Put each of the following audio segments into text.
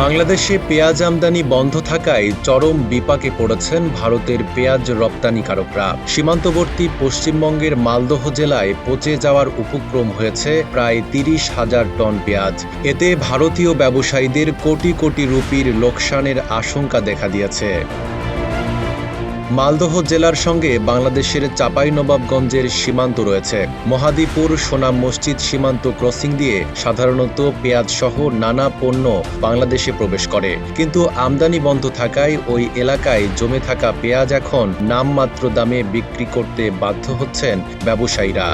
বাংলাদেশে পেঁয়াজ আমদানি বন্ধ থাকায় চরম বিপাকে পড়েছেন ভারতের পেঁয়াজ রপ্তানিকারকরা। সীমান্তবর্তী পশ্চিমবঙ্গের মালদহ জেলায় পচে যাওয়ার উপক্রম হয়েছে প্রায় তিরিশ হাজার টন পেঁয়াজ। এতে ভারতীয় ব্যবসায়ীদের কোটি কোটি রুপির লোকসানের আশঙ্কা দেখা দিয়েছে। মালদহ জেলার সঙ্গে বাংলাদেশের চাঁপাইনবাবগঞ্জের সীমান্ত রয়েছে। মহাদীপুর সোনাম মসজিদ সীমান্ত ক্রসিং দিয়ে সাধারণত পেঁয়াজ সহ নানা পণ্য বাংলাদেশে প্রবেশ করে। কিন্তু আমদানি বন্ধ থাকায় ওই এলাকায় জমে থাকা পেঁয়াজ এখন নামমাত্র দামে বিক্রি করতে বাধ্য হচ্ছেন ব্যবসায়ীরা।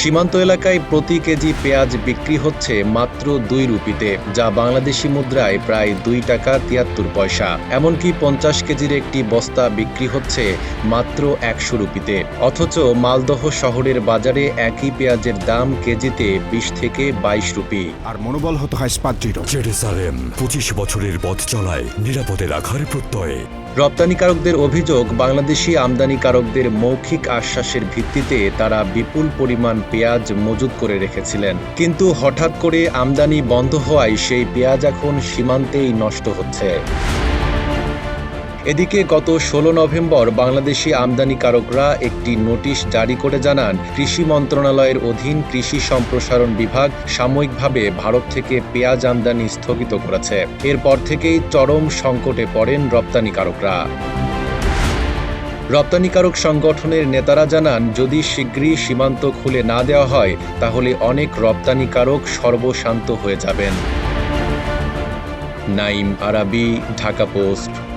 সীমান্ত এলাকায় প্রতি কেজি পেঁয়াজ বিক্রি হচ্ছে মাত্র দুই রুপিতে যা বাংলাদেশি মুদ্রায় প্রায় দুই টাকা তিয়াত্তর পয়সা। এমনকি পঞ্চাশ কেজির একটি বস্তা বিক্রি হচ্ছে মাত্র একশো রুপিতে। অথচ মালদহ শহরের বাজারে একই পেঁয়াজের দাম কেজিতে বিশ থেকে বাইশ রুপি। আর মনোবল হতে হয় স্পাত দৃঢ় জেরুসালেম পঁচিশ বছরের পথ চলায় নিরাপদে রাখার প্রত্যয়ে। রপ্তানিকারকদের অভিযোগ বাংলাদেশি আমদানিকারকদের মৌখিক আশ্বাসের ভিত্তিতে তারা বিপুল পরিমাণ পেঁয়াজ মজুত করে রেখেছিলেন। কিন্তু হঠাৎ করে আমদানি বন্ধ হওয়ায় সেই পেঁয়াজ এখন সীমান্তেই নষ্ট হচ্ছে। এদিকে গত ষোলো নভেম্বর বাংলাদেশি আমদানিকারকরা একটি নোটিশ জারি করে জানান, কৃষি মন্ত্রণালয়ের অধীন কৃষি সম্প্রসারণ বিভাগ সাময়িকভাবে ভারত থেকে পেঁয়াজ আমদানি স্থগিত করেছে। এরপর থেকেই চরম সংকটে পড়েন রপ্তানিকারকরা। রপ্তানিকারক সংগঠনের নেতারা জানান, যদি শীঘ্রই সীমান্ত খুলে না দেওয়া হয়, তাহলে অনেক রপ্তানিকারক সর্বশান্ত হয়ে যাবেন। নাইম আরাবি, ঢাকা পোস্ট।